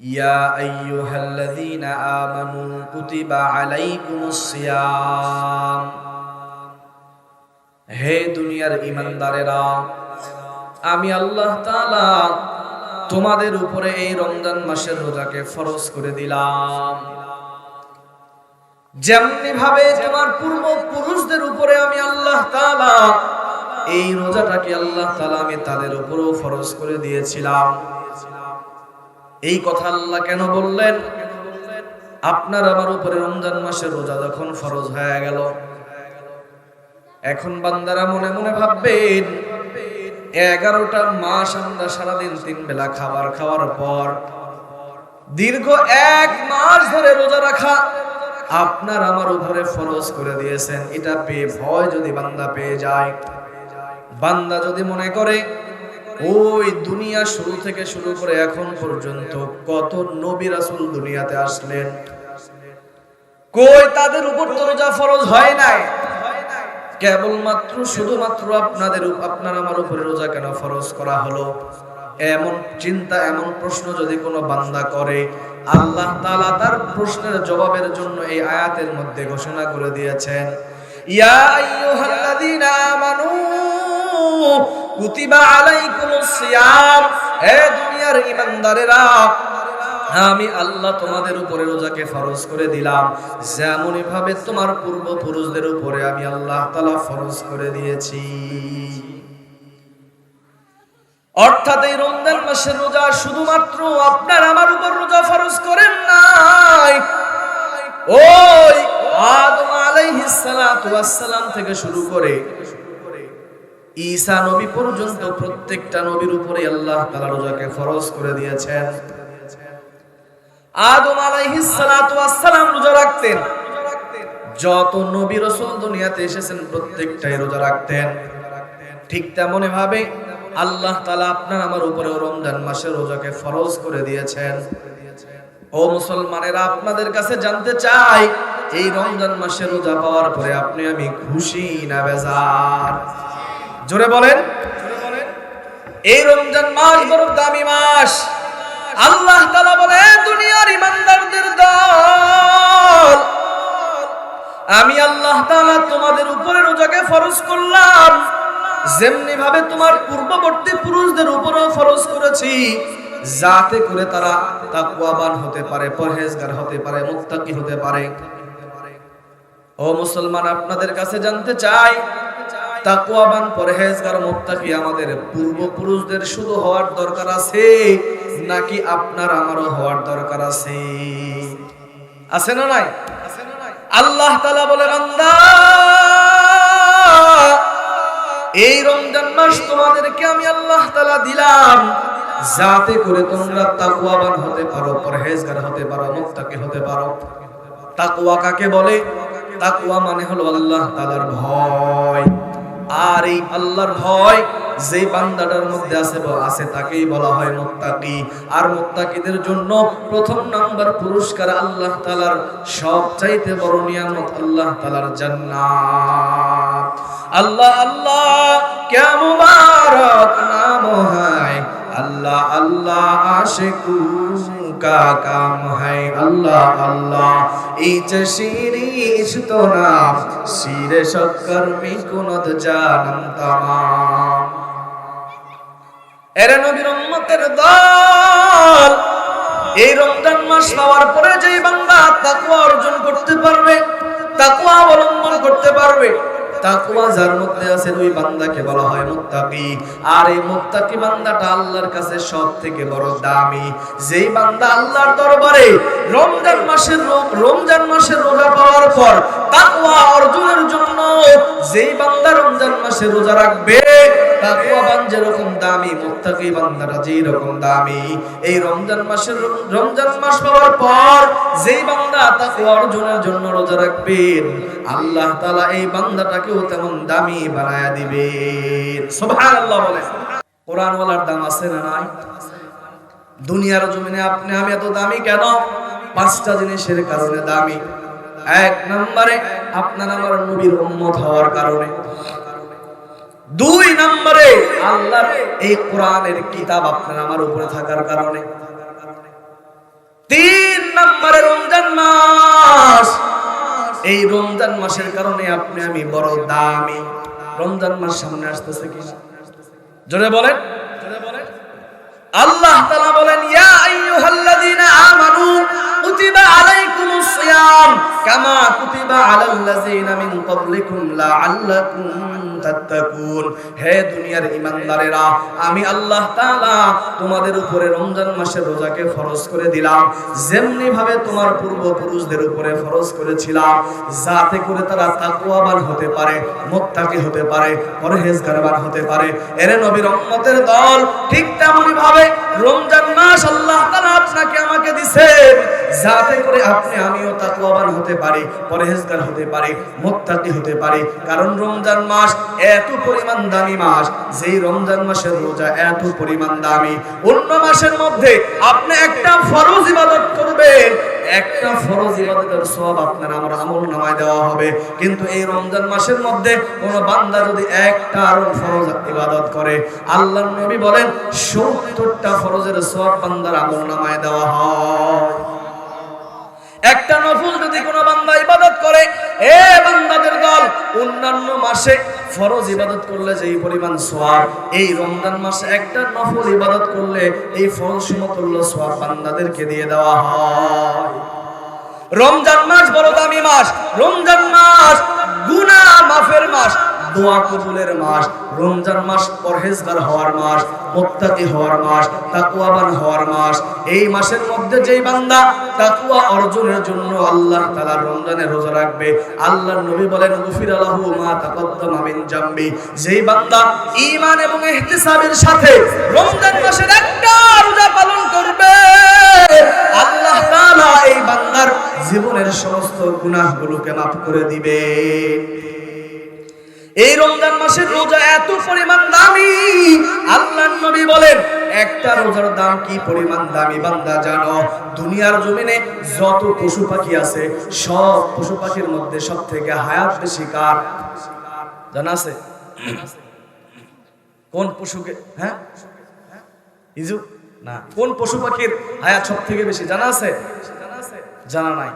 يا أيها الذين آمنوا كتب عليكم الصيام হে দুনিয়ার ইমানদারেরা আমি আল্লাহ তাআলা তোমাদের উপরে এই রমজান মাসের রোজাকে ফরজ করে দিলাম যেমনি ভাবে তোমার পূর্ব পুরুষদের উপরে আমি আল্লাহ তাআলা এই রোজাটাকে আল্লাহ তাআলা আমি তাদের উপরেও ফরজ করে দিয়েছিলাম এই কথা আল্লাহ কেন বললেন? আপনার আমার উপরে রমজান মাসে রোজা যখন ফরজ হয়ে গেল, এখন বান্দারা মনে মনে ভাববেন, এগারোটা মাস আমরা সারাদিন তিন বেলা খাবার খাওয়ার পর, দীর্ঘ এক মাস ধরে রোজা রাখা আপনার আমার উপরে ফরজ করে দিয়েছেন। এটা পেয়ে ভয় যদি বান্দা পেয়ে যায়। বান্দা যদি মনে করে ওই দুনিয়া শুরু থেকে শুরু করে এখন পর্যন্ত কত নবী রাসূল দুনিয়াতে আসলেন? কই তাদের উপর তো রোজা ফরজ হয় নাই? কেবলমাত্র শুধুমাত্র আপনাদের আপনার আমার উপরে রোজা কেন ফরজ করা হলো? এমন চিন্তা, এমন প্রশ্ন যদি কোনো বান্দা করে, আল্লাহ তাআলা তার প্রশ্নের জবাবের জন্য এই আয়াতের মধ্যে ঘোষণা করে দিয়েছেন, ইয়া আইয়ুহাল্লাযীনা আমানু কুতিবা সিয়াম। হে দুনিয়ার ঈমানদারেরা, আমি আল্লাহ তোমাদের উপরে রোজাকে ফরজ করে দিলাম। যেমনই ভাবে তোমার পূর্বপুরুষদের উপরে আমি আল্লাহ তালা ফরজ করে দিয়েছি। অর্থাৎ এই রমজান মাসের রোজা শুধুমাত্র আপনার আমার উপর রোজা ফরজ করেন নাই। ওই আদম আলাইহিস সালাম থেকে শুরু করে ঈসা নবী পর্যন্ত প্রত্যেকটা নবীর উপরে আল্লাহ তাআলা রোজাকে ফরজ করে দিয়েছেন। আদম আলাইহিস সালাতু ওয়াস সালাম রোজা রাখতেন। যত নবী রাসূল দুনিয়াতে এসেছেন প্রত্যেকটাই রোজা রাখতেন। ঠিক তেমনি ভাবে আল্লাহ তাআলা আপনার আমার উপরে রমজান মাসের রোজাকে ফরজ করে দিয়েছেন। ও মুসলমানেরা, আপনাদের কাছে জানতে চাই, এই রমজান মাসের রোজা পাওয়ার পরে আপনি আমি খুশি না বেজার? জোরে বলেন। এই রমজান মাস বড় দামি মাস। আল্লাহ তালা বলে "এ দুনিয়ার ইমানদারদের দল, আমি আল্লাহ তালা তোমাদের উপরে রোজাকে ফরজ করলাম। যেমনি ভাবে তোমার পূর্ববর্তী পুরুষদের উপরেও ফরজ করেছি, যাতে করে তারা তাকওয়াবান হতে পারে, পরহেজগার হতে পারে, মুত্তাকি হতে পারে। ও মুসলমান, আপনাদের কাছে জানতে চাই তাকওয়াবান পরহেজগার মুত্তাকি আমাদের পূর্বপুরুষদের শুধু হওয়ার দরকার আছে, নাকি আপনার আমারও হওয়ার দরকার আছে? আছে না নাই? আল্লাহ তাআলা বলে, বান্দা, এই রমজান মাস তোমাদেরকে আমি আল্লাহ তাআলা দিলাম। যাতে করে তোমরা তাকওয়াবান হতে পারো, পরহেজগার হতে পারো, মুত্তাকি হতে পারো। তাকওয়া কাকে বলে? তাকওয়া মানে হলো আল্লাহ তাআলার ভয়। আর এই আল্লাহর ভয় যে বান্দাটার মধ্যে আছে আছে তাকেই বলা হয় মুত্তাকি। আর মুত্তাকিদের জন্য প্রথম নাম্বার পুরস্কার আল্লাহ তালার সবচাইতে বড় নিয়ামত আল্লাহ তালার জান্নাত। আল্লাহ আল্লাহ, কেমন নাম হয়? আল্লাহ আল্লাহ আশে का काम है अल्लाह अल्लाह ইচ শিরিষ তো নাম শিরে শক্কর মিকুনত জানম তামাম এরা নবীর উম্মতের দল এই রমজান মাস পাওয়ার পরে যেই বান্দা তাকওয়া অর্জন করতে পারবে তাকওয়া অবলম্বন করতে পারবে তাকওয়া যার মধ্যে আছে ওই বান্দাকে বলা হয় মুত্তাকি। আর এই মুত্তাকি বান্দাটা আল্লাহর কাছে সব থেকে বড় দামি। যেই বান্দা আল্লাহর দরবারে রমজান মাসের রমজান মাসের রোজা পাওয়ার পর তাকওয়া অর্জনের জন্য যেই বান্দা রমজান মাসে রোজা রাখবে যেরকম দামি বান্দারা দামি। এই রমজান মাসের রমজান মাস পাওয়ার পর যেই বান্দা তাকওয়া অর্জনের জন্য রোজা রাখবেন, আল্লাহ তাআলা এই বান্দাটাকেও তেমন দামি বানায়া দিবেন। সুবহানাল্লাহ বলে কোরআন ওয়ালার দাম আছে না নাই? দুনিয়ার জমিনে আপনি আমি এত দামি কেন? পাঁচটা জিনিসের কারণে দামি। এক নম্বরে আপনার আমার নবীর উম্মত হওয়ার কারণে। দুই নম্বরে আল্লাহ এই কোরআনের কিতাব আপনার আমার উপরে থাকার কারণে। তিন নম্বরে রমজান মাস। এই রমজান মাসের কারণে আপনি আমি বড় দামি। রমজান মাস সামনে আসতেছে কি জোরে বলেন। আল্লাহ তাআলা বলেন, ইয়া আইয়ুহাল্লাযীনা আমানু কুতিবা আলাইকুমুস সিয়াম কামা কুতিবা আলাল্লাযীনা মিন ক্বাবলিকুম লাআল্লাকুম তাত্তাকুন। হে দুনিয়ার ঈমানদারেরা, আমি আল্লাহ তাআলা তোমাদের উপরে রমজান রোজাকে ফরজ করে দিলাম। যেমনি ভাবে তোমার পূর্বপুরুষদের উপরে ফরজ করেছিলাম, যাতে করে তারা তাকওয়াবান হতে পারে, মুত্তাকি হতে পারে, পরহেজগারবান হতে পারে। এরে নবীর উম্মতের দল ঠিক তেমনি ভাবে রমজান মাস আল্লাহ তাআলা আপনাকে আমাকে দিবেন যাতে করে আপনি, আমিও তাকওয়াবান হতে পারি, পরহেজগার হতে পারি, মুত্তাকি হতে পারি। কারণ রমজান মাস এত পরিমাণ দামি মাস, যেই রমজান মাসের রোজা এত পরিমাণ দামি। অন্য মাসের মধ্যে আপনি একটা ফরজ ইবাদত করবেন একটা ফরজ ইবাদতের সব আপনার আমার আমল নামায় দেওয়া হবে। কিন্তু এই রমজান মাসের মধ্যে কোন বান্দা যদি একটা আরও ফরজ ইবাদত করে আল্লাহর নবী বলেন, সত্তরটা ফরজের সব বান্দার আমল নামায় দেওয়া হয়। একটা নফল যদি কোনো বান্দা ইবাদত করে, এ বান্দাদের দল অন্যান্য মাসে ফরজ ইবাদত করলে যেই পরিমাণ সোয়াব এই রমজান মাসে একটা নফল ইবাদত করলে এই ফল সমতুল্য সোয়াব বান্দাদেরকে দিয়ে দেওয়া হয়। রমজান মাস বড় দামি মাস, রমজান মাস গুনাহ মাফের মাস দোয়া কবুলের মাস, রমজান মাস পরহেজগার হওয়ার মাস, মুত্তাকি হওয়ার মাস, তাকওয়াবান হওয়ার মাস, এই মাসের মধ্যে যেই বান্দা তাকওয়া অর্জনের জন্য আল্লাহ তাআলা রমজানে রোজা রাখবে। আল্লাহর নবী বলেন, গুফির আলাহু মা তাকাদ্দামা মিন জামবি। যেই বান্দা ঈমান এবং ইহতিসাবের সাথে রমজান মাসের একটা রোজা পালন করবে। আল্লাহ তাআলা এই বান্দার জীবনের সমস্ত গুনাহগুলোকে মাফ করে দিবে। এই রমজান মাসের রোজা এত পরিমাণ দামি। আল্লাহর নবী বলেন, একটা রোজার দাম কি পরিমাণ দামি বান্দা জানো? দুনিয়ার জমিনে যত পশু পাখি আছে, সব পশু পাখির মধ্যে সব থেকে হায়াত বেশি কার? জানা আছে? কোন পশুকে হ্যাঁ? ইজু? না। কোন পশু পাখির হায়াত সব থেকে বেশি? জানা আছে? জানা নাই।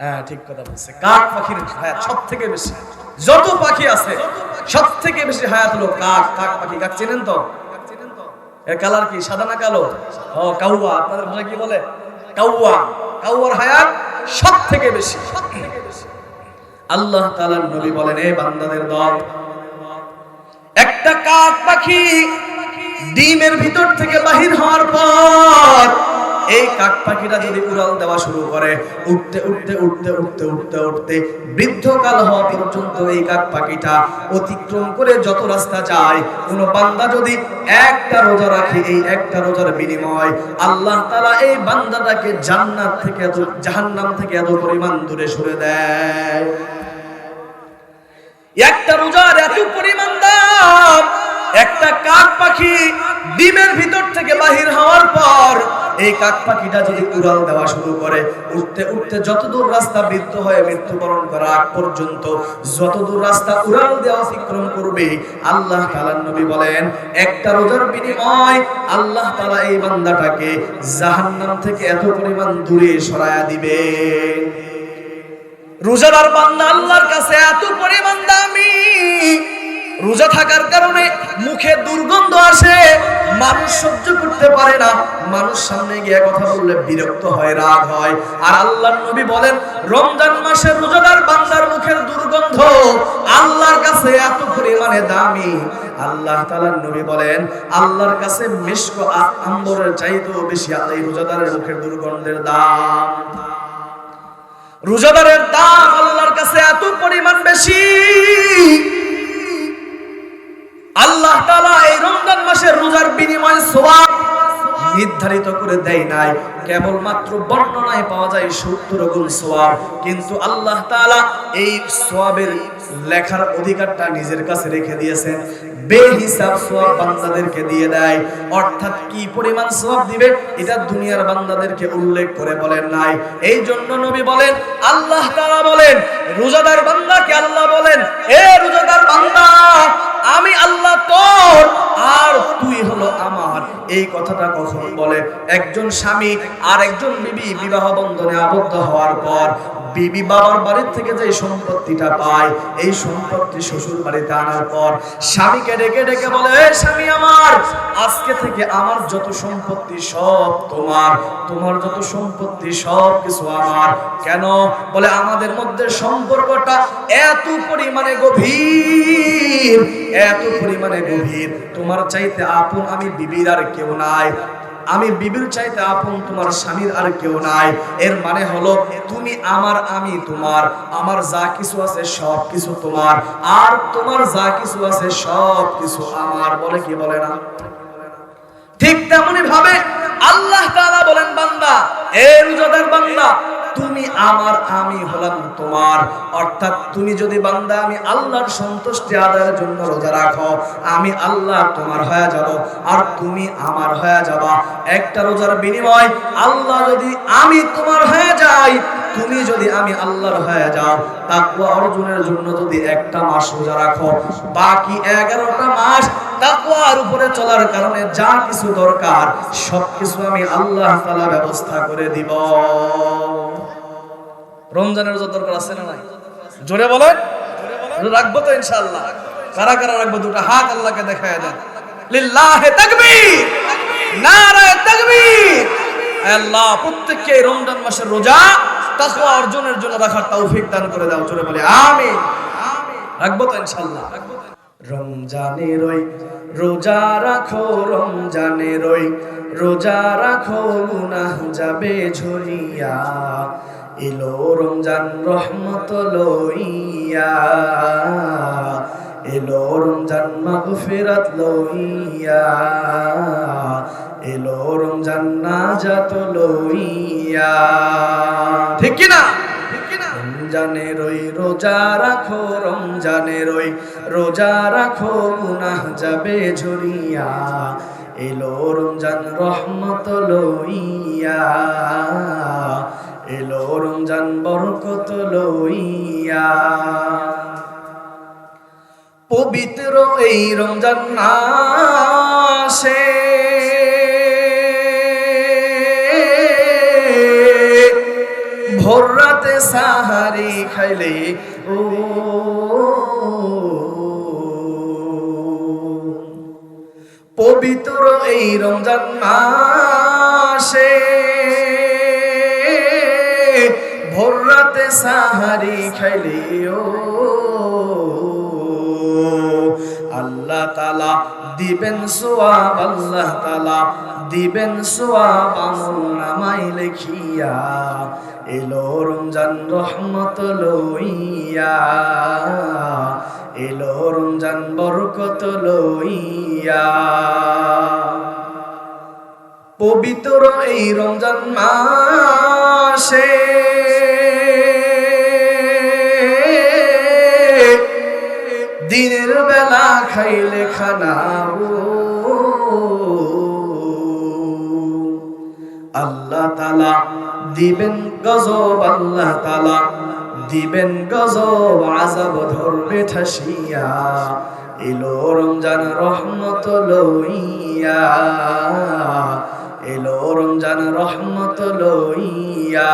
হ্যাঁ ঠিক কথা বলছে। কাক পাখির হায়াত সব থেকে বেশি? যত পাখি আছে সব থেকে বেশি হায়াত হলো কাক। কাক পাখি, কাক চেনেন তো? এর কালার কি? সাদা না কালো? ও, কাউয়া। আপনাদের ভাষা কি বলে? কাউয়া। কাউয়ার হায়াত সব থেকে বেশি। আল্লাহ তাআলার নবী বলেন এই বান্দাদের দল, একটা কাক পাখি ডিমের ভিতর থেকে বাহির হওয়ার পর এই কাক পাখিটা যদি উড়াল দেওয়া শুরু করে, উঠতে উঠতে উঠতে উঠতে উঠতে উঠতে বৃদ্ধকাল হওয়া পর্যন্ত এই কাক পাখিটা অতিক্রম করে যত রাস্তা যায়, কোন বান্দা যদি একটা রোজা রাখে, এই একটা রোজার বিনিময় আল্লাহ তাআলা এই বান্দাটাকে জান্নাত থেকে এত, জাহান্নাম থেকে এত পরিমাণ দূরে সরে দেয়। একটা রোজার এত পরিমাণ দাম, একটা কাক পাখি ডিমের ভিতর থেকে বাহির হওয়ার পর এই কাক পাখিটা যদি উড়াল দেওয়া শুরু করে, উঠতে উঠতে যতদূর রাস্তা বৃদ্ধ হয়ে মৃত্যুবরণ করা আগ পর্যন্ত যতদূর রাস্তা উড়াল দেওয়া অতিক্রম করবে, আল্লাহ তাআলার নবী বলেন, একটা রোজার বিনিময় আল্লাহ তাআলা এই বান্দাটাকে জাহান্নাম থেকে এত পরিমাণ দূরে সরায়া দিবে। রোজাদার বান্দা আল্লাহর কাছে এত পরিমাণ দামি রোজা থাকার কারণে মুখে দুর্গন্ধ আসে, মানুষ সহ্য করতে পারে না। মানুষ সামনে গিয়ে কথা বললে বিরক্ত হয়, রাগ হয়। আর আল্লাহর নবী বলেন, রমজান মাসে রোজাদার বান্দার মুখের দুর্গন্ধ আল্লাহর কাছে এত পরিমাণে দামি। আল্লাহ তাআলার নবী বলেন, আল্লাহর কাছে মিশক আম্বরের চাইতেও বেশি এই রোজাদারের মুখের দুর্গন্ধের দাম। রোজাদারের দাম আল্লাহর কাছে এত পরিমাণ বেশি। আল্লাহ তাআলা এই রমজান মাসের রোজার বিনিময়ে সওয়াব নির্ধারিত করে দেয় নাই। কেবলমাত্র বর্ণনায় পাওয়া যায় সত্তর গুণ সোয়াব কিন্তু আল্লাহ তাআলা এই সোয়াবের লেখার অধিকারটা নিজের কাছে রেখে দিয়েছেন। বেহিসাব সোয়াব বান্দাদেরকে দিয়ে দেয়। অর্থাৎ কি পরিমাণ সোয়াব দিবে, এটা দুনিয়ার বান্দাদেরকে উল্লেখ করে বলেন নাই। এই জন্য নবী বলেন, আল্লাহ তাআলা বলেন, রোজাদার বান্দাকে আল্লাহ বলেন, এ রোজাদার বান্দা আমি আল্লাহ তোর, আর তুই হলো আমার। এই কথাটা কখন বলে? একজন স্বামী আর একজন বিবি বিবাহ বন্ধনে আবদ্ধ হওয়ার পর বিবি বাবার বাড়ির থেকে যে সম্পত্তিটা পায়, এই সম্পত্তি শ্বশুর বাড়িতে আনার পর স্বামীকে ডেকে ডেকে বলে, "এ স্বামী আমার, আজকে থেকে আমার যত সম্পত্তি সব তোমার তোমার যত সম্পত্তি সব কিছু আমার। কেন? বলে, আমাদের মধ্যে সম্পর্কটা এত পরিমাণে গভীর, এত পরিমাণে গভীর। তোমার চাইতে আপন আমি বিবির আর কেউ নাই। আমি বিবির চাইতে আপন তোমার স্বামীর আর কেউ নাই। এর মানে হলো, তুমি আমার, আমি তোমার। আমার যা কিছু আছে সব কিছু তোমার। আর তোমার যা কিছু আছে সব কিছু আমার। বলে কি বলে না? ঠিক তেমনি ভাবে আল্লাহ তাআলা বলেন বান্দা, এ রোজাদার বান্দা তুমি আমার, আমি হলাম তোমার। অর্থাৎ তুমি যদি বান্দা, আমি আল্লাহর সন্তুষ্টি আদায়ের জন্য রোজা রাখো, আমি আল্লাহ তোমার হয়ে যাব আর তুমি আমার হয়ে যাবা। একটা রোজার বিনিময়, আল্লাহ যদি আমি তোমার হয়ে যাই, তুমি যদি আমি আল্লাহর হয়ে যাও, তাকওয়া অর্জনের জন্য যদি একটা মাস রোজা রাখো, বাকি এগারোটা মাস তাকওয়ার উপরে চলার কারণে যা কিছু দরকার, সবকিছু আমি আল্লাহ তাআলা ব্যবস্থা করে দিব। রমজানের রোজা দরকার আছে না নাই? জোরে বলেন? রাখব তো ইনশাআল্লাহ। কারা কারা রাখব দুটো হাত আল্লাহকে দেখায় দেন। লিল্লাহে তাকবীর! নারায়ে তাকবীর! আল্লাহ, প্রত্যেককে রমজান মাসের রোজা তাকওয়া অর্জনের জন্য রাখার তৌফিক দান করে দাও, জোরে বলে আমিন। রাখব তো ইনশাআল্লাহ। রমজানের ওই, রোজা রাখো, রমজানের ওই, রোজা রাখো গুনাহ যাবে ঝরিয়া এলো রমজান রহমত লইয়া এলো রমজান মাগফিরাত লইয়া এলো রমজান নাজাত লইয়া। ঠিক কি না রমজানের ওই রোজা রাখো রমজানের ওই রোজা রাখো গুনাহ যাবে ঝরিয়া এলো রমজান রহমত লইয়া এলো রমজান বরকত লইয়া। পবিত্র এই রমজান মাসে ভোর রাতে সাহারি খাইলে, ও পবিত্র এই রমজান মাসে ভোর রাতে সাহারি খাইলে ও আল্লাহ তালা দিবেন সোয়াব, আল্লাহ তালা দিবেন সোয়াব, আমল নামাই লেখিয়া এলো রমজান রহমত লইয়া, এলো রমজান বরকত লইয়া। পবিত্র এই রমজান মাসে দিনের বেলা খাইলে খানা আল্লাহ তালা দিবেন গজব, আল্লাহ তালা দিবেন গজব আজাব ধরবে ঠাসিয়া। এলো রমজান রহমত লইয়া। এলো রমজান রহমত লইয়া।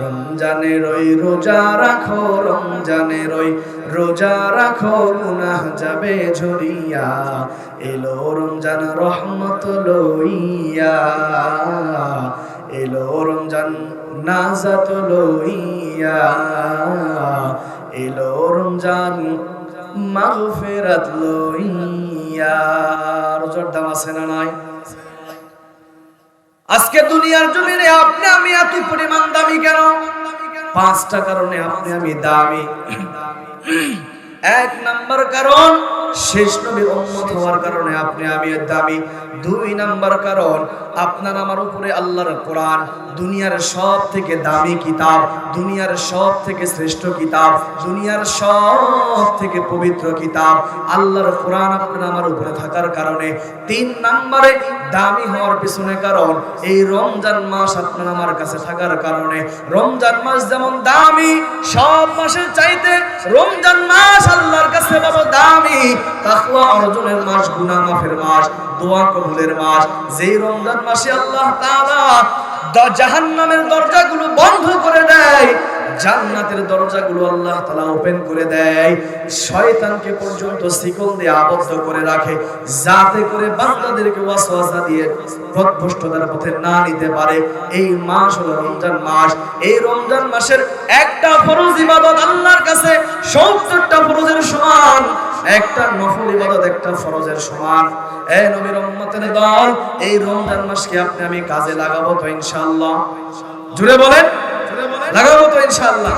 রমজানের ওই রোজা রাখো রমজানের ওই রোজা রাখো, গুনাহ যাবে ঝরিয়া। এলো রমজান রহমত লইয়া। এলো রমজান নাজাত লইয়া। এলো রমজান মাগফিরাত লইয়া। রোজার দাম আছে না নাই? আজকে দুনিয়ার জমিনে আপনি আমি এত পরিমাণ দামি কেন? পাঁচটা কারণে আপনি আমি দামি। এক নাম্বার কারণ শেষ নবীর উম্মত হওয়ার কারণে আপনি আমি দামি দুই নাম্বার কারণ, আপনার আমার উপরে আল্লাহর কোরআন, দুনিয়ার সব থেকে দামি কিতাব, দুনিয়ার সব থেকে শ্রেষ্ঠ কিতাব, দুনিয়ার সব থেকে পবিত্র কিতাব, আল্লাহর কোরআন আপনার আমার উপরে থাকার কারণে তিন নাম্বারে দামি হওয়ার পিছনে কারণ, এই রমজান মাস আপনার আমার কাছে থাকার কারণে, রমজান মাস যেমন দামি, সব মাসের চাইতে রমজান মাস আল্লাহর কাছে বাবা দামি তাকওয়া অর্জনের মাস গুনাহ মাফের মাস, দোয়া কবুলের মাস। যেই রমজান মাসে আল্লাহ তাআলা জাহান্নামের দরজাগুলো বন্ধ করে দেয়, জান্নাতের দরজাগুলো আল্লাহ তাআলা ওপেন করে দেয়। শয়তানকে পর্যন্ত শিকল দিয়ে আবদ্ধ করে রাখে, যাতে করে বান্দাদেরকে ওয়াসওয়াসা দিয়ে পথভ্রষ্টতার পথে না নিতে পারে। এই মাস হলো রমজান মাস। এই রমজান মাসের একটা ফরজ ইবাদত আল্লাহর কাছে সত্তরটা ফরজের সমান। একটা নফল ইবাদত, একটা ফরজের সমান। এই নবীর উম্মতের দল, এই রমজান মাসকে আপনি আমি কাজে লাগাবো তো ইনশাআল্লাহ। জুড়ে বলেন? লাগাবো তো ইনশাআল্লাহ।